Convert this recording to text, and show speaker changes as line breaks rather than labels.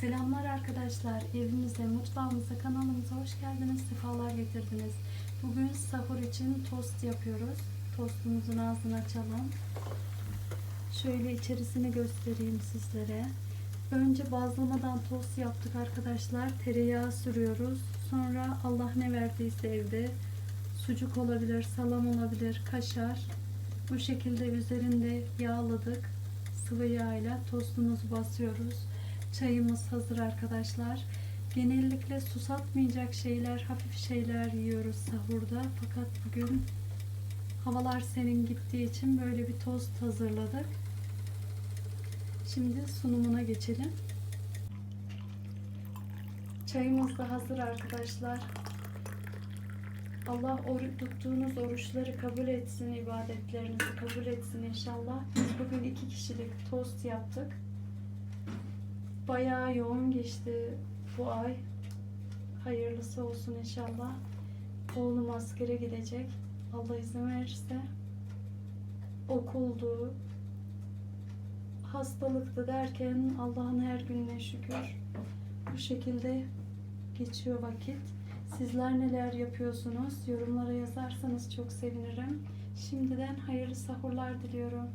Selamlar arkadaşlar. Evimize, mutfağımıza, kanalımıza hoş geldiniz. Sefalar getirdiniz. Bugün sahur için tost yapıyoruz. Tostumuzun ağzını açalım. Şöyle içerisini göstereyim sizlere. Önce bazlamadan tost yaptık arkadaşlar. Tereyağı sürüyoruz. Sonra Allah ne verdiyse evde sucuk olabilir, salam olabilir, kaşar. Bu şekilde üzerinde yağladık. Sıvı yağıyla tostumuzu basıyoruz. Çayımız hazır arkadaşlar. Genellikle susatmayacak şeyler, hafif şeyler yiyoruz sahurda. Fakat bugün havalar serin gittiği için böyle bir tost hazırladık. Şimdi sunumuna geçelim. Çayımız da hazır arkadaşlar. Allah oru- tuttuğunuz oruçları kabul etsin, ibadetlerinizi kabul etsin inşallah. Biz bugün iki kişilik tost yaptık. Bayağı yoğun geçti bu ay. Hayırlısı olsun inşallah. Oğlum askere gidecek. Allah izin verirse. Okuldu. Hastalıktı derken Allah'ın her gününe şükür. Bu şekilde geçiyor vakit. Sizler neler yapıyorsunuz? Yorumlara yazarsanız çok sevinirim. Şimdiden hayırlı sahurlar diliyorum.